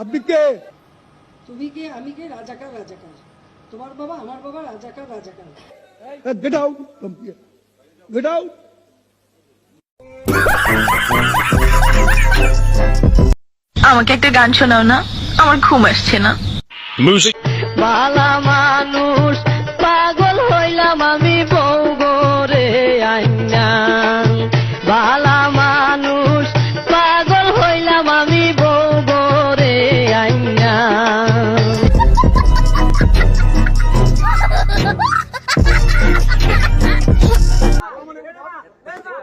আপনি কে? তুমি কে? আমি কে? রাজাকার রাজাকার। তোমার বাবা আমার বাবা রাজাকার রাজাকার। গেট আউট গেট আউট আমাকে একটা গান শোনাও না। আমার ঘুম আসছে না. বালা মানুষ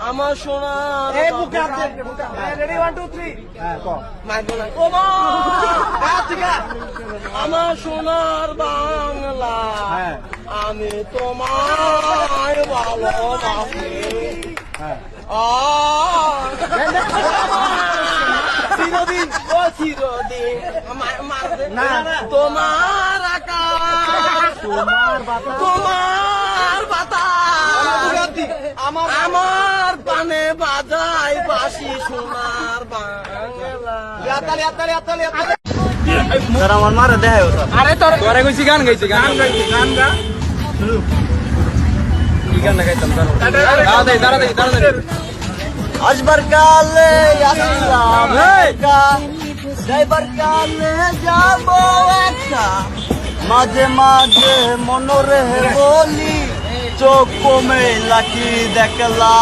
আমার সোনার রেডি থ্রি আমার সোনার বাংলা আমি তোমার ভালোবাসি। আহ, চিরদিন ও চিরদিন। তোমার আকাশ। তোমার বাতাস। আমার আমার বাজাই বাসি সোনার বাংলা। আমার মারে দেখায় আরে তোর তোরে কইছি গান গাইছি গান গাইছি। গান গা। আসবার কালে আসলাম যাইবার কালে যাব একা। মাঝে মাঝে মনরে বলি চোখ কমে লাকি দেখলা।